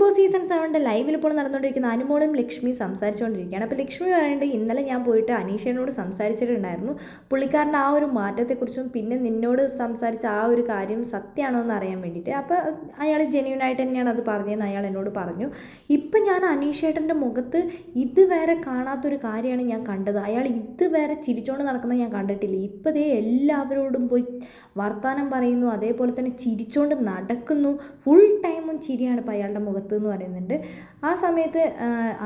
Boss season സെവന്റെ ലൈവിൽ ഇപ്പോൾ നടന്നുകൊണ്ടിരിക്കുന്ന അനുമോളും ലക്ഷ്മി സംസാരിച്ചുകൊണ്ടിരിക്കുകയാണ്. അപ്പോൾ ലക്ഷ്മി പറയുന്നത് ഇന്നലെ ഞാൻ പോയിട്ട് അനീഷേനോട് സംസാരിച്ചിട്ടുണ്ടായിരുന്നു. പുള്ളിക്കാരന്റെ ആ ഒരു മാറ്റത്തെക്കുറിച്ചും പിന്നെ നിന്നോട് സംസാരിച്ച ആ ഒരു കാര്യം സത്യമാണോ എന്ന് അറിയാൻ വേണ്ടിയിട്ട് അപ്പോൾ അയാൾ ജെന്യൂനായിട്ട് തന്നെയാണ് അത് പറഞ്ഞതെന്ന് അയാൾ എന്നോട് പറഞ്ഞു. ഇപ്പം ഞാൻ അനീഷേട്ടന്റെ മുഖത്ത് ഇതുവരെ കാണാത്തൊരു കാര്യമാണ് ഞാൻ കണ്ടത്. അയാൾ ഇതുവരെ ചിരിച്ചുകൊണ്ട് നടക്കുന്നത് ഞാൻ കണ്ടിട്ടില്ല. ഇപ്പം ദേ എല്ലാവരോടും പോയി വർത്തമാനം പറയുന്നു അതേപോലെ തന്നെ ചിരിച്ചുകൊണ്ട് നടക്കുന്നു. ഫുൾ ടൈമും ചിരിയാണ് ഇപ്പോൾ അയാളുടെ മുഖത്ത്. എന്ന് പറയുന്നുണ്ട്. ആ സമയത്ത്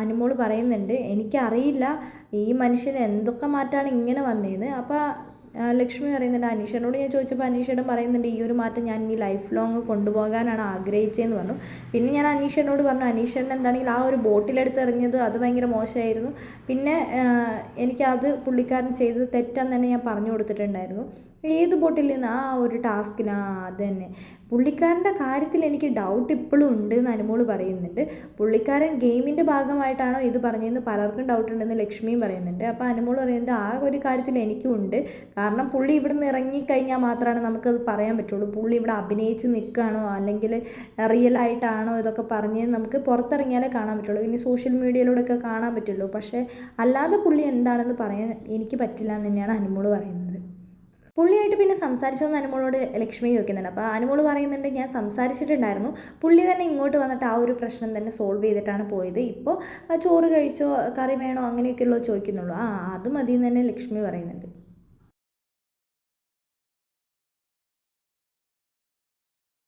അനുമോൾ പറയുന്നുണ്ട് എനിക്കറിയില്ല ഈ മനുഷ്യന് എന്തൊക്കെ മാറ്റമാണ് ഇങ്ങനെ വന്നതെന്ന് അപ്പോൾ ലക്ഷ്മി പറയുന്നുണ്ട് അനീഷനോട് ഞാൻ ചോദിച്ചപ്പോൾ അനീഷേട്ടൻ പറയുന്നുണ്ട് ഈ ഒരു മാറ്റം ഞാൻ ഇനി ലൈഫ് ലോങ് കൊണ്ടുപോകാനാണ് ആഗ്രഹിച്ചതെന്ന് പറഞ്ഞു. പിന്നെ ഞാൻ അനീഷനോട് പറഞ്ഞു അനീഷേട്ടൻ എന്താണെങ്കിൽ ആ ഒരു ബോട്ടിലെടുത്ത് എറിഞ്ഞത് അത് ഭയങ്കര മോശമായിരുന്നു. പിന്നെ എനിക്കത് പുള്ളിക്കാരൻ ചെയ്തത് തെറ്റാന്ന് തന്നെ ഞാൻ പറഞ്ഞു കൊടുത്തിട്ടുണ്ടായിരുന്നു. ഏത് ബോട്ടിൽ നിന്ന് ആ ഒരു ടാസ്കിന് ആ പുള്ളിക്കാരന്റെ കാര്യത്തിൽ എനിക്ക് ഡൗട്ട് ഇപ്പോഴും ഉണ്ട് എന്ന് അനുമോൾ പറയുന്നുണ്ട്. പുള്ളിക്കാരൻ ഗെയിമിന്റെ ഭാഗമായിട്ടാണോ ഇത് പറഞ്ഞതെന്ന് പലർക്കും ഡൗട്ട് ഉണ്ടെന്ന് ലക്ഷ്മിയും പറയുന്നുണ്ട്. അപ്പോൾ അനുമോൾ പറയുന്നുണ്ട് ആ ഒരു കാര്യത്തിൽ എനിക്കും ഉണ്ട്. കാരണം പുള്ളി ഇവിടെ നിന്ന് ഇറങ്ങിക്കഴിഞ്ഞാൽ മാത്രമാണ് നമുക്കത് പറയാൻ പറ്റുള്ളൂ. പുള്ളി ഇവിടെ അഭിനയിച്ച് നിൽക്കുകയാണോ അല്ലെങ്കിൽ റിയൽ ആയിട്ടാണോ ഇതൊക്കെ പറഞ്ഞ് നമുക്ക് പുറത്തിറങ്ങിയാലേ കാണാൻ പറ്റുള്ളൂ. ഇനി സോഷ്യൽ മീഡിയയിലൂടെയൊക്കെ കാണാൻ പറ്റുള്ളൂ. പക്ഷേ അല്ലാതെ പുള്ളി എന്താണെന്ന് പറയാൻ എനിക്ക് പറ്റില്ല എന്ന് തന്നെയാണ് അനുമോൾ പറയുന്നത്. പുള്ളിയായിട്ട് പിന്നെ സംസാരിച്ചോന്ന് അനുമോളോട് ലക്ഷ്മി ചോദിക്കുന്നുണ്ട്. അപ്പോൾ അനുമോൾ പറയുന്നുണ്ട് ഞാൻ സംസാരിച്ചിട്ടുണ്ടായിരുന്നു. പുള്ളി തന്നെ ഇങ്ങോട്ട് വന്നിട്ട് ആ ഒരു പ്രശ്നം തന്നെ സോൾവ് ചെയ്തിട്ടാണ് പോയത്. ഇപ്പോൾ ചോറ് കഴിച്ചോ കറി വേണോ അങ്ങനെയൊക്കെയുള്ളൂ ചോദിക്കുന്നുള്ളൂ. ആ അത് മതി എന്ന് തന്നെ ലക്ഷ്മി പറയുന്നുണ്ട്.